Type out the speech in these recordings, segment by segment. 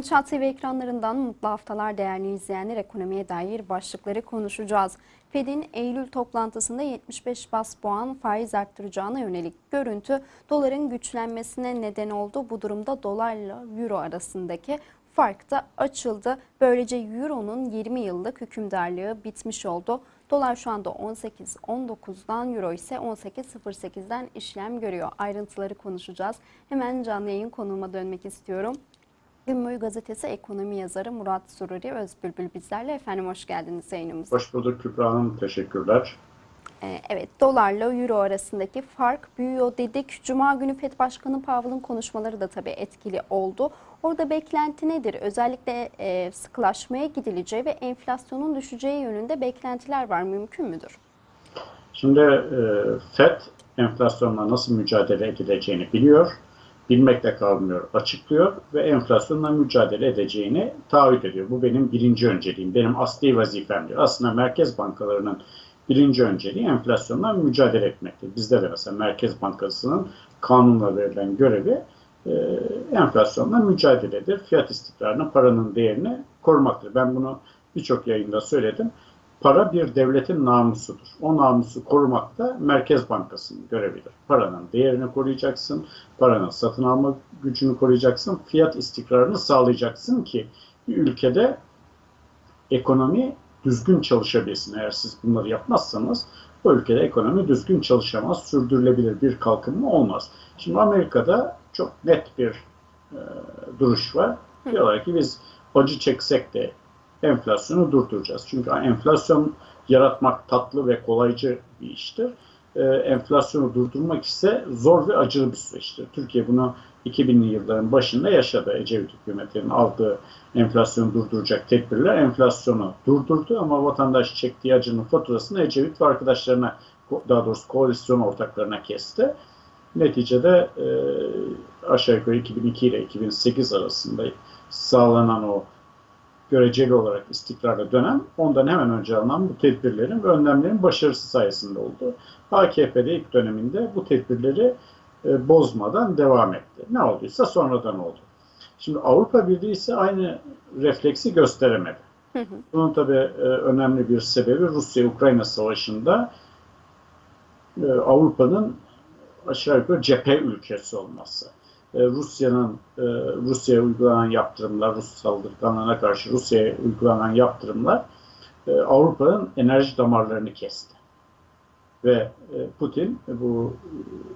İnşaat TV ekranlarından mutlu haftalar değerli izleyenler ekonomiye dair başlıkları konuşacağız. Fed'in Eylül toplantısında 75 bas puan faiz arttıracağına yönelik görüntü doların güçlenmesine neden oldu. Bu durumda dolarla euro arasındaki fark da açıldı. Böylece euronun 20 yıllık hükümdarlığı bitmiş oldu. Dolar şu anda 18.19'dan, euro ise 18.08'den işlem görüyor. Ayrıntıları konuşacağız. Hemen canlı yayın konuğuma dönmek istiyorum. Gün Gazetesi ekonomi yazarı Murat Sururi Özbülbül bizlerle. Efendim hoş geldiniz yayınımıza. Hoş bulduk Kübra Hanım. Teşekkürler. Ee, evet dolarla euro arasındaki fark büyüyor dedik. Cuma günü FED Başkanı Powell'ın konuşmaları da tabii etkili oldu. Orada beklenti nedir? Özellikle e, sıkılaşmaya gidileceği ve enflasyonun düşeceği yönünde beklentiler var. Mümkün müdür? Şimdi e, FED enflasyonla nasıl mücadele edileceğini biliyor bilmekle kalmıyor, açıklıyor ve enflasyonla mücadele edeceğini taahhüt ediyor. Bu benim birinci önceliğim, benim asli vazifemdir. Aslında merkez bankalarının birinci önceliği enflasyonla mücadele etmektir. Bizde de mesela Merkez Bankası'nın kanunla verilen görevi e, enflasyonla mücadeledir. Fiyat istikrarını, paranın değerini korumaktır. Ben bunu birçok yayında söyledim. Para bir devletin namusudur. O namusu korumak da Merkez Bankası'nın görevidir. Paranın değerini koruyacaksın, paranın satın alma gücünü koruyacaksın, fiyat istikrarını sağlayacaksın ki bir ülkede ekonomi düzgün çalışabilsin. Eğer siz bunları yapmazsanız bu ülkede ekonomi düzgün çalışamaz, sürdürülebilir bir kalkınma olmaz. Şimdi Amerika'da çok net bir e, duruş var. Diyorlar ki biz acı çeksek de enflasyonu durduracağız. Çünkü enflasyon yaratmak tatlı ve kolaycı bir iştir. Ee, enflasyonu durdurmak ise zor ve acılı bir süreçtir. Türkiye bunu 2000'li yılların başında yaşadı. Ecevit hükümetinin aldığı enflasyonu durduracak tedbirler enflasyonu durdurdu ama vatandaş çektiği acının faturasını Ecevit ve arkadaşlarına daha doğrusu koalisyon ortaklarına kesti. Neticede e, aşağı yukarı 2002 ile 2008 arasında sağlanan o göreceli olarak istikrarlı dönem ondan hemen önce alınan bu tedbirlerin ve önlemlerin başarısı sayesinde oldu. AKP'de ilk döneminde bu tedbirleri e, bozmadan devam etti. Ne olduysa sonradan oldu. Şimdi Avrupa Birliği ise aynı refleksi gösteremedi. Bunun tabi e, önemli bir sebebi Rusya-Ukrayna savaşında e, Avrupa'nın aşağı yukarı cephe ülkesi olması. E, Rusya'nın e, Rusya'ya uygulanan yaptırımlar, Rus saldırganlarına karşı Rusya'ya uygulanan yaptırımlar e, Avrupa'nın enerji damarlarını kesti. Ve Putin bu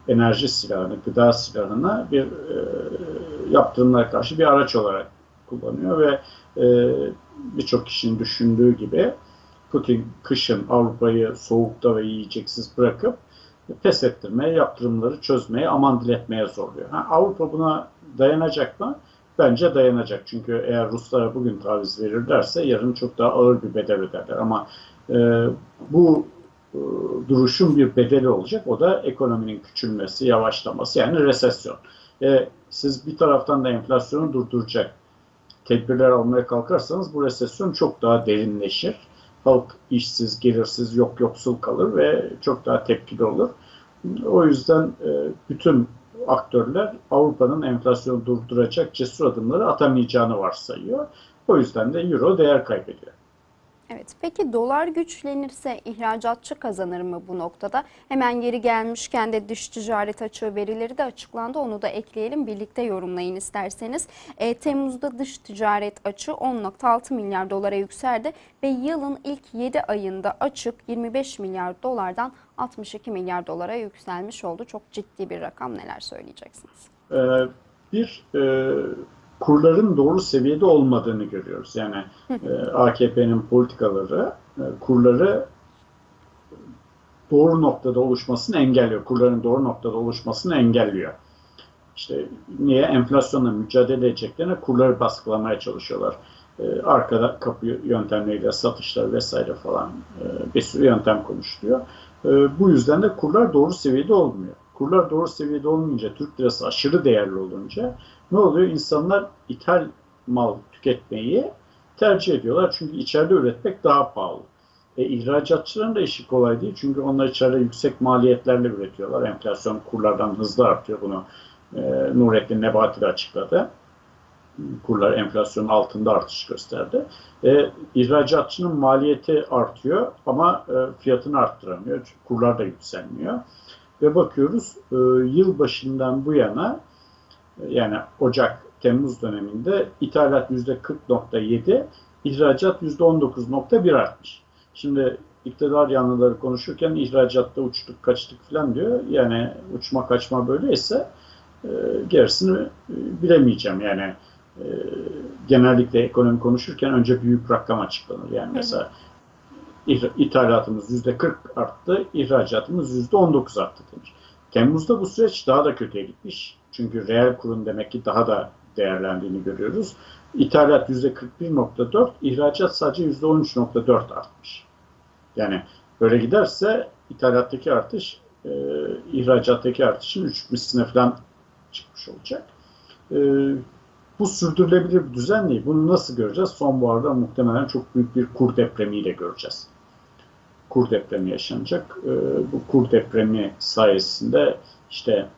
enerji silahını, gıda silahını bir yaptırımlara karşı bir araç olarak kullanıyor ve birçok kişinin düşündüğü gibi Putin kışın Avrupa'yı soğukta ve yiyeceksiz bırakıp pes ettirmeye, yaptırımları çözmeye, aman diletmeye zorluyor. Ha, Avrupa buna dayanacak mı? Bence dayanacak. Çünkü eğer Ruslara bugün taviz verirlerse yarın çok daha ağır bir bedel öderler. Ama e, bu e, duruşun bir bedeli olacak. O da ekonominin küçülmesi, yavaşlaması yani resesyon. E, siz bir taraftan da enflasyonu durduracak tedbirler almaya kalkarsanız bu resesyon çok daha derinleşir halk işsiz, gelirsiz, yok yoksul kalır ve çok daha tepkili olur. O yüzden e, bütün aktörler Avrupa'nın enflasyonu durduracak cesur adımları atamayacağını varsayıyor. O yüzden de Euro değer kaybediyor. Evet, peki dolar güçlenirse ihracatçı kazanır mı bu noktada? Hemen geri gelmişken de dış ticaret açığı verileri de açıklandı. Onu da ekleyelim, birlikte yorumlayın isterseniz. E, Temmuz'da dış ticaret açığı 10.6 milyar dolara yükseldi ve yılın ilk 7 ayında açık 25 milyar dolardan 62 milyar dolara yükselmiş oldu. Çok ciddi bir rakam. Neler söyleyeceksiniz? Ee, bir e, kurların doğru seviyede olmadığını görüyoruz. Yani e, AKP'nin politikaları e, kurları doğru noktada oluşmasını engelliyor. Kurların doğru noktada oluşmasını engelliyor. İşte niye enflasyonla mücadele edeceklerine kurları baskılamaya çalışıyorlar. E, arkada kapı yöntemleriyle satışlar vesaire falan e, bir sürü yöntem konuşuluyor. E, bu yüzden de kurlar doğru seviyede olmuyor. Kurlar doğru seviyede olmayınca, Türk lirası aşırı değerli olunca ne oluyor? İnsanlar ithal mal tüketmeyi tercih ediyorlar. Çünkü içeride üretmek daha pahalı. E, ihracatçıların da işi kolay değil. Çünkü onlar içeride yüksek maliyetlerle üretiyorlar. Enflasyon kurlardan hızlı artıyor bunu. E, Nurettin Nebati de açıkladı. kurlar enflasyonun altında artış gösterdi. E, ihracatçının maliyeti artıyor ama e, fiyatını arttıramıyor. Çünkü kurlar da yükselmiyor. Ve bakıyoruz e, yıl başından bu yana yani Ocak, Temmuz döneminde ithalat %40.7, ihracat %19.1 artmış. Şimdi iktidar yanlıları konuşurken ihracatta uçtuk kaçtık falan diyor. Yani uçma kaçma böyleyse e, gerisini e, bilemeyeceğim. Yani e, genellikle ekonomi konuşurken önce büyük rakam açıklanır. Yani mesela ithalatımız yüzde 40 arttı, ihracatımız yüzde 19 arttı denir. Temmuz'da bu süreç daha da kötüye gitmiş. Çünkü reel kurun demek ki daha da değerlendiğini görüyoruz. İthalat yüzde 41.4, ihracat sadece yüzde 13.4 artmış. Yani böyle giderse ithalattaki artış e, ihracattaki artışın üç misline falan çıkmış olacak. E, bu sürdürülebilir bir düzen değil. Bunu nasıl göreceğiz? Sonbaharda muhtemelen çok büyük bir kur depremiyle göreceğiz. Kur depremi yaşanacak. E, bu kur depremi sayesinde işte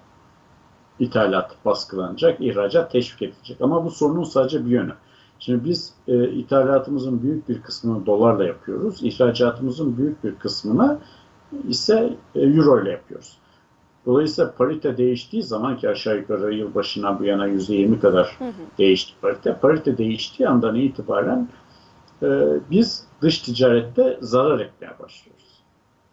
ithalat baskılanacak, ihracat teşvik edilecek. Ama bu sorunun sadece bir yönü. Şimdi biz e, ithalatımızın büyük bir kısmını dolarla yapıyoruz. İhracatımızın büyük bir kısmını ise e, euro ile yapıyoruz. Dolayısıyla parite değiştiği zaman ki aşağı yukarı yılbaşından bu yana %20 kadar değişti parite. Parite değiştiği andan itibaren e, biz dış ticarette zarar etmeye başlıyoruz.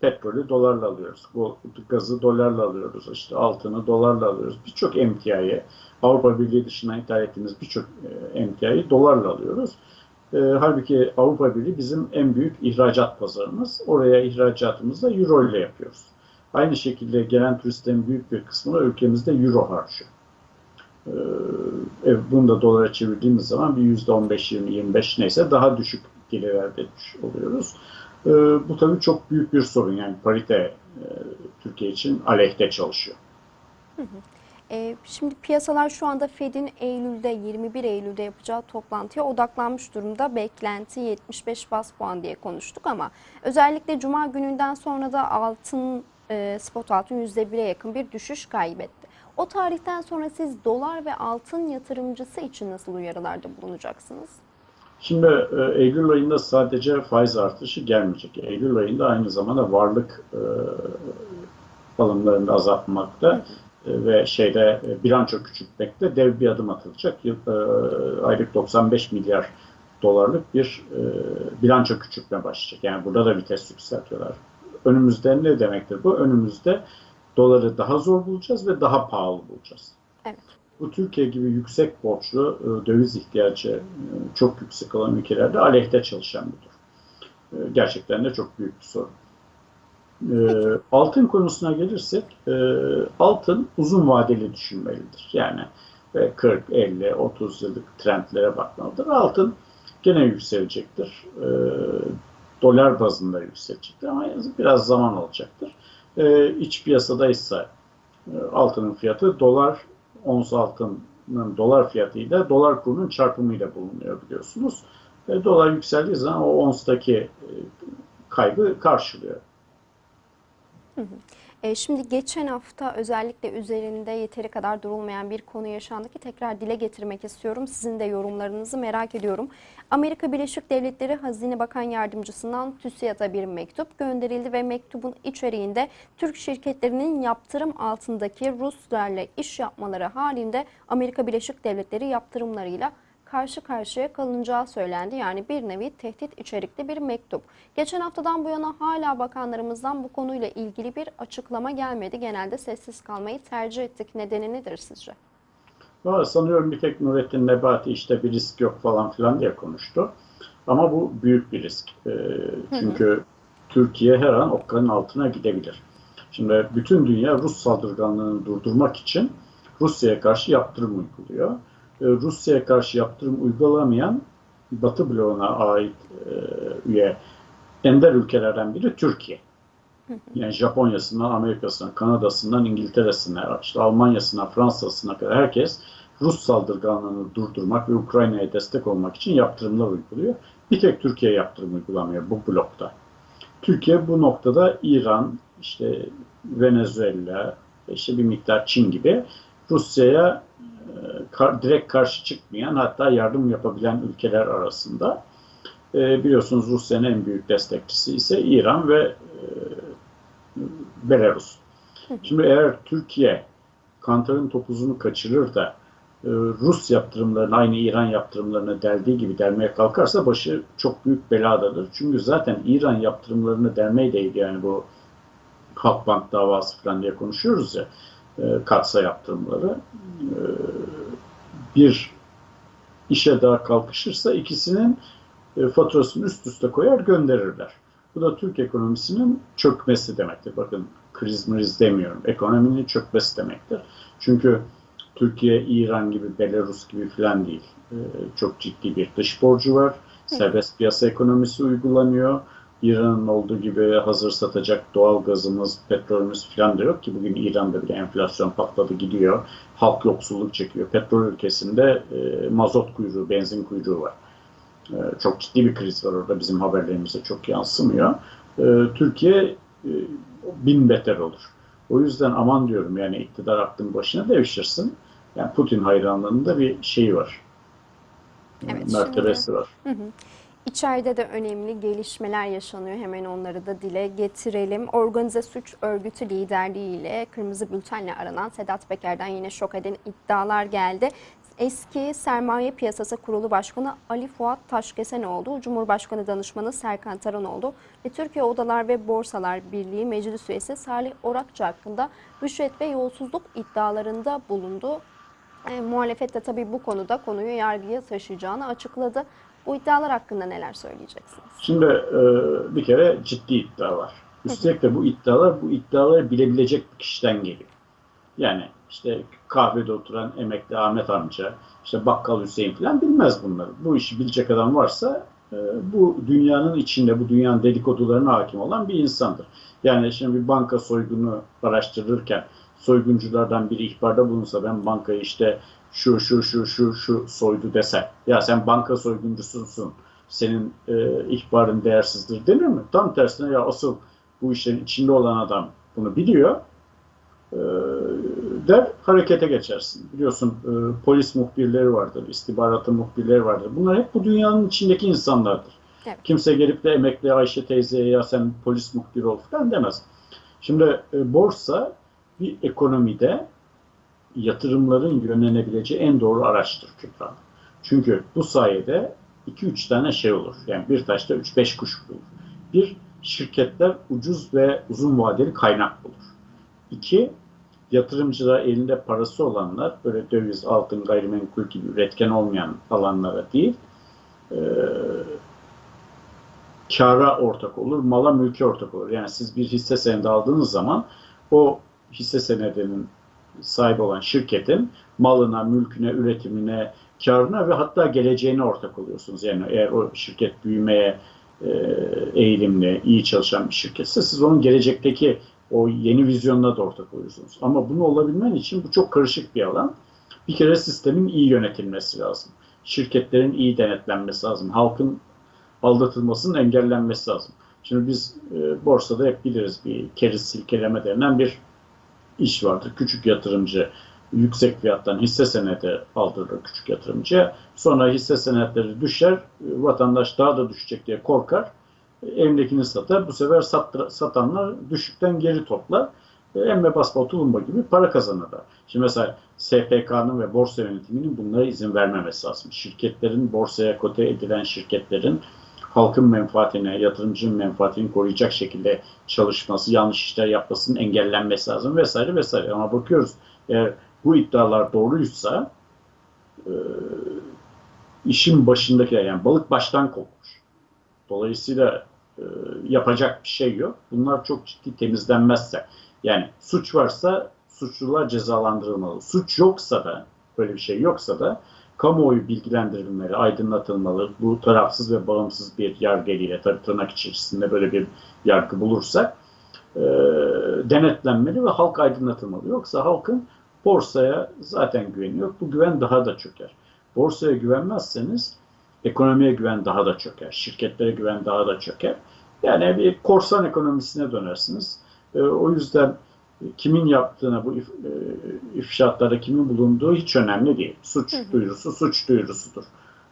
Petrolü dolarla alıyoruz. Bu gazı dolarla alıyoruz. işte altını dolarla alıyoruz. Birçok emtiayı Avrupa Birliği dışına ithal ettiğimiz birçok e, emtiayı dolarla alıyoruz. E, halbuki Avrupa Birliği bizim en büyük ihracat pazarımız. Oraya ihracatımızı da euro ile yapıyoruz. Aynı şekilde gelen turistlerin büyük bir kısmını ülkemizde euro harcıyor. Ee, bunu da dolara çevirdiğimiz zaman bir yüzde 15, 20, 25 neyse daha düşük gelir elde etmiş oluyoruz. Ee, bu tabii çok büyük bir sorun. Yani parite e, Türkiye için aleyhte çalışıyor. E, şimdi piyasalar şu anda Fed'in Eylül'de 21 Eylül'de yapacağı toplantıya odaklanmış durumda. Beklenti 75 bas puan diye konuştuk ama özellikle Cuma gününden sonra da altın e, spot altın %1'e yakın bir düşüş kaybetti. O tarihten sonra siz dolar ve altın yatırımcısı için nasıl uyarılarda bulunacaksınız? Şimdi e, Eylül ayında sadece faiz artışı gelmeyecek. Eylül ayında aynı zamanda varlık e, alımlarını azaltmakta e, ve şeyde e, bilanço küçültmekte dev bir adım atılacak. Yıl, e, aylık 95 milyar dolarlık bir e, bilanço küçültme başlayacak. Yani burada da vites yükseltiyorlar. Önümüzde ne demektir bu? Önümüzde doları daha zor bulacağız ve daha pahalı bulacağız. Evet. Bu Türkiye gibi yüksek borçlu, e, döviz ihtiyacı e, çok yüksek olan ülkelerde aleyhte çalışan bir durum. E, Gerçekten de çok büyük bir sorun. Altın konusuna gelirsek, altın uzun vadeli düşünmelidir. Yani e, 40, 50, 30 yıllık trendlere bakmalıdır. Altın gene yükselecektir. Dolar bazında yükselecektir ama biraz zaman olacaktır. E, İç piyasadaysa e, altının fiyatı dolar ons altının dolar fiyatıyla dolar kurunun çarpımıyla bulunuyor biliyorsunuz. E, dolar yükseldiği zaman o onstaki e, kaybı karşılıyor. E, şimdi geçen hafta özellikle üzerinde yeteri kadar durulmayan bir konu yaşandı ki tekrar dile getirmek istiyorum. Sizin de yorumlarınızı merak ediyorum. Amerika Birleşik Devletleri Hazine Bakan Yardımcısından TÜSİAD'a bir mektup gönderildi ve mektubun içeriğinde Türk şirketlerinin yaptırım altındaki Ruslarla iş yapmaları halinde Amerika Birleşik Devletleri yaptırımlarıyla karşı karşıya kalınacağı söylendi. Yani bir nevi tehdit içerikli bir mektup. Geçen haftadan bu yana hala bakanlarımızdan bu konuyla ilgili bir açıklama gelmedi. Genelde sessiz kalmayı tercih ettik. Nedeni nedir sizce? Valla sanıyorum bir tek Nurettin Nebati işte bir risk yok falan filan diye konuştu. Ama bu büyük bir risk. E, çünkü hı hı. Türkiye her an okkanın altına gidebilir. Şimdi bütün dünya Rus saldırganlığını durdurmak için Rusya'ya karşı yaptırım uyguluyor. Rusya'ya karşı yaptırım uygulamayan Batı bloğuna ait e, üye ender ülkelerden biri Türkiye. Yani Japonya'sından, Amerika'sından, Kanada'sından, İngiltere'sine, işte Almanya'sına, Fransa'sına kadar herkes Rus saldırganlığını durdurmak ve Ukrayna'ya destek olmak için yaptırımlar uyguluyor. Bir tek Türkiye yaptırım uygulamıyor bu blokta. Türkiye bu noktada İran, işte Venezuela, işte bir miktar Çin gibi Rusya'ya e, direkt karşı çıkmayan hatta yardım yapabilen ülkeler arasında. E, biliyorsunuz Rusya'nın en büyük destekçisi ise İran ve e, Belarus. Şimdi eğer Türkiye kantarın topuzunu kaçırır da e, Rus yaptırımlarını aynı İran yaptırımlarını deldiği gibi delmeye kalkarsa başı çok büyük beladadır. Çünkü zaten İran yaptırımlarını delmeye değil yani bu Halkbank davası falan diye konuşuyoruz ya e, katsa yaptırımları e, bir işe daha kalkışırsa ikisinin e, faturasını üst üste koyar gönderirler. Bu da Türk ekonomisinin çökmesi demektir. Bakın kriz mriz demiyorum. Ekonominin çökmesi demektir. Çünkü Türkiye, İran gibi, Belarus gibi falan değil. Ee, çok ciddi bir dış borcu var. Serbest piyasa ekonomisi uygulanıyor. İran'ın olduğu gibi hazır satacak doğal gazımız, petrolümüz falan da yok ki bugün İran'da bile enflasyon patladı gidiyor. Halk yoksulluk çekiyor. Petrol ülkesinde e, mazot kuyruğu, benzin kuyruğu var. E, çok ciddi bir kriz var orada bizim haberlerimize çok yansımıyor. E, Türkiye e, bin beter olur. O yüzden aman diyorum yani iktidar aklın başına devşirsin. Yani Putin hayranlığında bir şey var. Evet, mertebesi şimdi, var. Hı hı. İçeride de önemli gelişmeler yaşanıyor. Hemen onları da dile getirelim. Organize suç örgütü liderliğiyle Kırmızı Bülten'le aranan Sedat Peker'den yine şok eden iddialar geldi. Eski Sermaye Piyasası Kurulu Başkanı Ali Fuat Taşkesenoğlu, Cumhurbaşkanı Danışmanı Serkan Taranoğlu ve Türkiye Odalar ve Borsalar Birliği Meclis Üyesi Salih Orakçı hakkında rüşvet ve yolsuzluk iddialarında bulundu. E, muhalefet de tabii bu konuda konuyu yargıya taşıyacağını açıkladı. Bu iddialar hakkında neler söyleyeceksiniz? Şimdi e, bir kere ciddi iddia var. Üstelik de bu iddialar bu iddiaları bilebilecek bir kişiden geliyor. Yani işte kahvede oturan emekli Ahmet amca, işte bakkal Hüseyin falan bilmez bunları. Bu işi bilecek adam varsa e, bu dünyanın içinde, bu dünyanın dedikodularına hakim olan bir insandır. Yani şimdi bir banka soygunu araştırırken soygunculardan biri ihbarda bulunsa ben bankayı işte şu şu şu şu şu soydu dese ya sen banka soyguncususun senin e, ihbarın değersizdir denir mi? Tam tersine ya asıl bu işlerin içinde olan adam bunu biliyor e, der harekete geçersin. Biliyorsun e, polis muhbirleri vardır, istihbaratı muhbirleri vardır. Bunlar hep bu dünyanın içindeki insanlardır. Evet. Kimse gelip de emekli Ayşe teyzeye ya sen polis muhbiri ol falan demez. Şimdi e, borsa bir ekonomide yatırımların yönlenebileceği en doğru araçtır Kübra. Çünkü bu sayede 2-3 tane şey olur. Yani bir taşta 3-5 kuş bulur. Bir, şirketler ucuz ve uzun vadeli kaynak bulur. İki, yatırımcılar elinde parası olanlar böyle döviz, altın, gayrimenkul gibi üretken olmayan alanlara değil e, kara ortak olur, mala mülke ortak olur. Yani siz bir hisse senedi aldığınız zaman o hisse senedinin sahibi olan şirketin malına, mülküne, üretimine, karına ve hatta geleceğine ortak oluyorsunuz. Yani eğer o şirket büyümeye e, eğilimli, iyi çalışan bir şirketse siz onun gelecekteki o yeni vizyonuna da ortak oluyorsunuz. Ama bunu olabilmen için bu çok karışık bir alan. Bir kere sistemin iyi yönetilmesi lazım. Şirketlerin iyi denetlenmesi lazım. Halkın aldatılmasının engellenmesi lazım. Şimdi biz e, borsada hep biliriz bir keriz silkeleme denen bir iş vardır. Küçük yatırımcı yüksek fiyattan hisse senedi aldırır küçük yatırımcıya. Sonra hisse senetleri düşer, vatandaş daha da düşecek diye korkar. Evindekini satar. Bu sefer sat, satanlar düşükten geri toplar. Emme basma tulumba gibi para kazanırlar. Şimdi mesela SPK'nın ve borsa yönetiminin bunlara izin vermemesi lazım. Şirketlerin, borsaya kote edilen şirketlerin halkın menfaatine, yatırımcının menfaatini koruyacak şekilde çalışması, yanlış işler yapmasının engellenmesi lazım vesaire vesaire. Ama bakıyoruz eğer bu iddialar doğruysa e, işin başındaki yani balık baştan kokmuş. Dolayısıyla e, yapacak bir şey yok. Bunlar çok ciddi temizlenmezse yani suç varsa suçlular cezalandırılmalı. Suç yoksa da böyle bir şey yoksa da kamuoyu bilgilendirilmeli, aydınlatılmalı. Bu tarafsız ve bağımsız bir yargı eliyle tabii tırnak içerisinde böyle bir yargı bulursak e, denetlenmeli ve halk aydınlatılmalı. Yoksa halkın borsaya zaten güveni yok. Bu güven daha da çöker. Borsaya güvenmezseniz ekonomiye güven daha da çöker. Şirketlere güven daha da çöker. Yani bir korsan ekonomisine dönersiniz. E, o yüzden kimin yaptığına bu if, e, ifşaatlarda kimin bulunduğu hiç önemli değil. Suç duyurusu suç duyurusudur.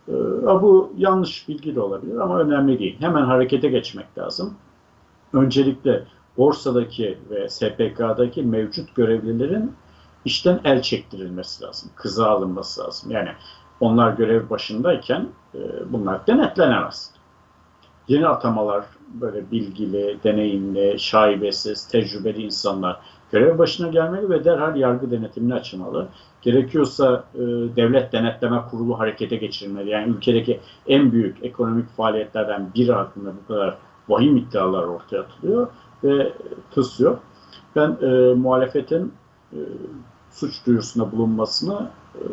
E, bu yanlış bilgi de olabilir ama önemli değil. Hemen harekete geçmek lazım. Öncelikle borsadaki ve SPK'daki mevcut görevlilerin işten el çektirilmesi lazım. Kıza alınması lazım. Yani onlar görev başındayken e, bunlar denetlenemez. Yeni atamalar böyle bilgili, deneyimli, şaibesiz, tecrübeli insanlar görev başına gelmeli ve derhal yargı denetimine açılmalı. Gerekiyorsa e, devlet denetleme kurulu harekete geçirilmeli. Yani ülkedeki en büyük ekonomik faaliyetlerden biri hakkında bu kadar vahim iddialar ortaya atılıyor ve tıs yok. Ben e, muhalefetin e, suç duyurusunda bulunmasını e,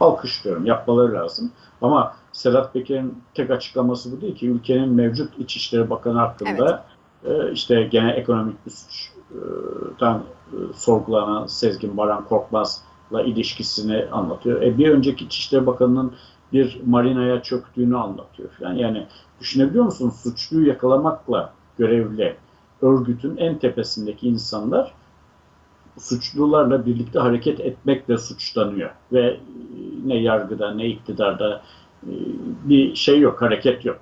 alkışlıyorum. Yapmaları lazım. Ama Sedat Peker'in tek açıklaması bu değil ki ülkenin mevcut İçişleri Bakanı hakkında e, işte gene ekonomik bir suçtan e, sorgulanan Sezgin Baran Korkmaz'la ilişkisini anlatıyor. E, bir önceki İçişleri Bakanı'nın bir marinaya çöktüğünü anlatıyor falan. Yani düşünebiliyor musunuz? Suçluyu yakalamakla görevli örgütün en tepesindeki insanlar suçlularla birlikte hareket etmekle suçlanıyor. Ve ne yargıda ne iktidarda e, bir şey yok, hareket yok.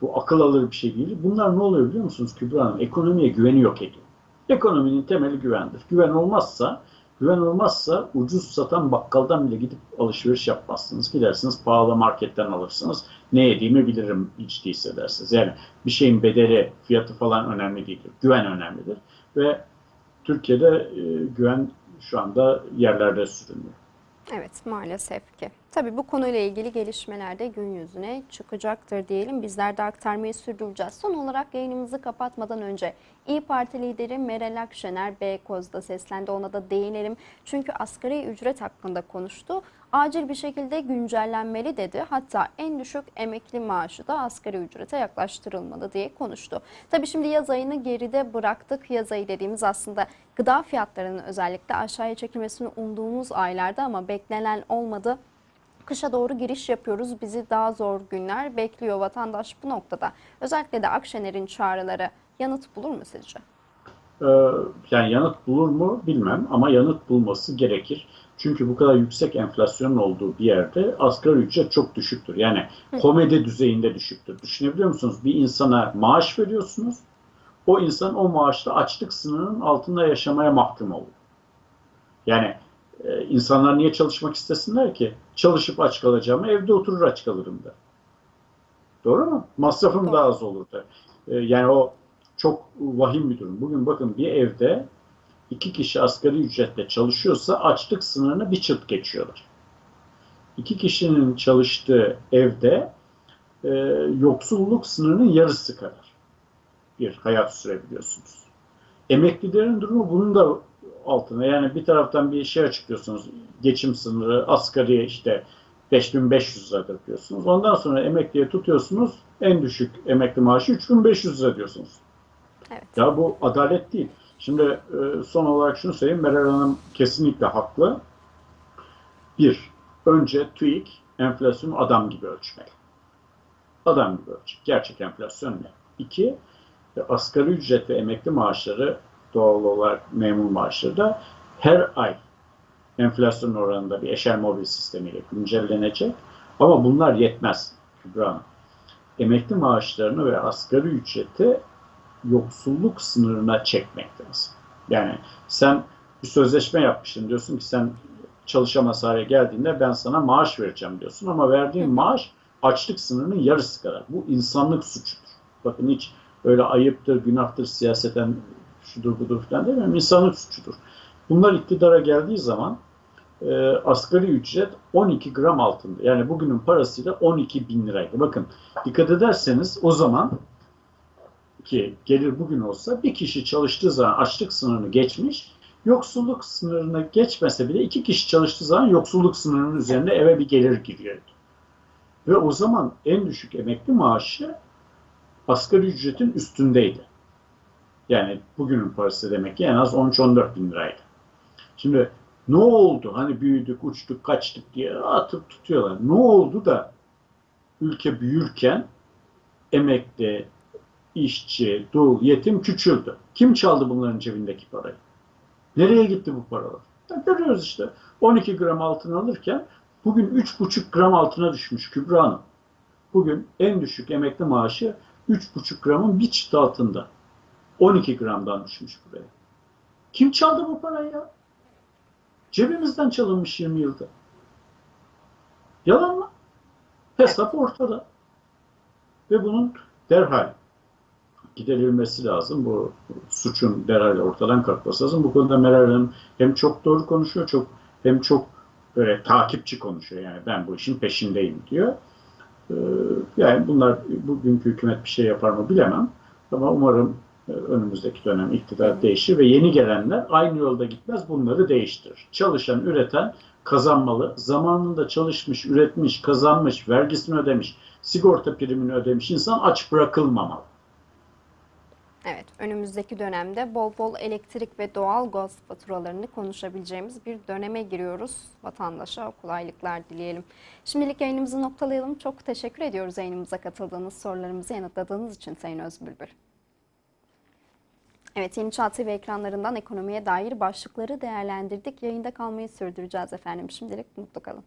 Bu akıl alır bir şey değil. Bunlar ne oluyor biliyor musunuz Kübra Hanım? Ekonomiye güveni yok ediyor. Ekonominin temeli güvendir. Güven olmazsa Güven olmazsa ucuz satan bakkaldan bile gidip alışveriş yapmazsınız. Gidersiniz pahalı marketten alırsınız. Ne yediğimi bilirim hiç değilse dersiniz. Yani bir şeyin bedeli, fiyatı falan önemli değildir. Güven önemlidir. Ve Türkiye'de e, güven şu anda yerlerde sürünüyor. Evet maalesef ki. Tabii bu konuyla ilgili gelişmeler de gün yüzüne çıkacaktır diyelim. Bizler de aktarmayı sürdüreceğiz. Son olarak yayınımızı kapatmadan önce İyi Parti lideri Meral Akşener Beykoz'da seslendi. Ona da değinelim. Çünkü asgari ücret hakkında konuştu. Acil bir şekilde güncellenmeli dedi. Hatta en düşük emekli maaşı da asgari ücrete yaklaştırılmalı diye konuştu. Tabii şimdi yaz ayını geride bıraktık. Yaz ayı dediğimiz aslında gıda fiyatlarının özellikle aşağıya çekilmesini umduğumuz aylarda ama beklenen olmadı. Kışa doğru giriş yapıyoruz. Bizi daha zor günler bekliyor vatandaş bu noktada. Özellikle de Akşener'in çağrıları yanıt bulur mu sizce? Ee, yani yanıt bulur mu bilmem ama yanıt bulması gerekir. Çünkü bu kadar yüksek enflasyonun olduğu bir yerde asgari ücret çok düşüktür. Yani komedi düzeyinde düşüktür. Düşünebiliyor musunuz? Bir insana maaş veriyorsunuz. O insan o maaşla açlık sınırının altında yaşamaya mahkum oluyor. Yani e, insanlar niye çalışmak istesinler ki? Çalışıp aç kalacağımı evde oturur aç kalırım da. Doğru mu? Masrafım Doğru. daha az olur da. E, yani o çok vahim bir durum. Bugün bakın bir evde iki kişi asgari ücretle çalışıyorsa açlık sınırını bir çıt geçiyorlar. İki kişinin çalıştığı evde e, yoksulluk sınırının yarısı kadar bir hayat sürebiliyorsunuz. Emeklilerin durumu bunun da altına. Yani bir taraftan bir şey açıklıyorsunuz. Geçim sınırı asgari işte 5500 lira diyorsunuz. Ondan sonra emekliye tutuyorsunuz. En düşük emekli maaşı 3500 lira diyorsunuz. Evet. Ya bu adalet değil. Şimdi e, son olarak şunu söyleyeyim. Meral Hanım kesinlikle haklı. Bir, önce TÜİK enflasyonu adam gibi ölçmeli. Adam gibi ölçecek. Gerçek enflasyon ne? İki, e, asgari ücret ve emekli maaşları doğal olarak memur maaşları da her ay enflasyon oranında bir eşer mobil sistemiyle güncellenecek. Ama bunlar yetmez Kübra Hanım. Emekli maaşlarını ve asgari ücreti yoksulluk sınırına çekmek lazım. Yani sen bir sözleşme yapmışsın diyorsun ki sen çalışamaz hale geldiğinde ben sana maaş vereceğim diyorsun ama verdiğin maaş açlık sınırının yarısı kadar. Bu insanlık suçudur. Bakın hiç öyle ayıptır, günahtır, siyaseten şudur budur falan demiyorum. İnsanlık suçudur. Bunlar iktidara geldiği zaman e, asgari ücret 12 gram altında. Yani bugünün parasıyla 12 bin liraydı. Bakın dikkat ederseniz o zaman ki gelir bugün olsa bir kişi çalıştığı zaman açlık sınırını geçmiş, yoksulluk sınırını geçmese bile iki kişi çalıştığı zaman yoksulluk sınırının üzerinde eve bir gelir giriyordu. Ve o zaman en düşük emekli maaşı asgari ücretin üstündeydi. Yani bugünün parası demek ki en az 13-14 bin liraydı. Şimdi ne oldu? Hani büyüdük, uçtuk, kaçtık diye atıp tutuyorlar. Ne oldu da ülke büyürken emekli, işçi, dul, yetim küçüldü. Kim çaldı bunların cebindeki parayı? Nereye gitti bu paralar? Ya görüyoruz işte. 12 gram altın alırken bugün 3,5 gram altına düşmüş Kübra Hanım. Bugün en düşük emekli maaşı 3,5 gramın bir çıt altında. 12 gramdan düşmüş buraya. Kim çaldı bu parayı ya? Cebimizden çalınmış 20 yılda. Yalan mı? Hesap ortada. Ve bunun derhal giderilmesi lazım. Bu suçun derhal ortadan kalkması lazım. Bu konuda Meral Hanım hem çok doğru konuşuyor, çok hem çok böyle takipçi konuşuyor. Yani ben bu işin peşindeyim diyor. Ee, Yani bunlar bugünkü hükümet bir şey yapar mı bilemem. Ama umarım önümüzdeki dönem iktidar değişir ve yeni gelenler aynı yolda gitmez bunları değiştirir. Çalışan, üreten kazanmalı. Zamanında çalışmış, üretmiş, kazanmış, vergisini ödemiş, sigorta primini ödemiş insan aç bırakılmamalı. Evet, önümüzdeki dönemde bol bol elektrik ve doğal gaz faturalarını konuşabileceğimiz bir döneme giriyoruz. Vatandaşa kolaylıklar dileyelim. Şimdilik yayınımızı noktalayalım. Çok teşekkür ediyoruz yayınımıza katıldığınız, sorularımızı yanıtladığınız için Sayın Özbülbül. Evet, Yeni Çağ TV ekranlarından ekonomiye dair başlıkları değerlendirdik. Yayında kalmayı sürdüreceğiz efendim. Şimdilik mutlu kalın.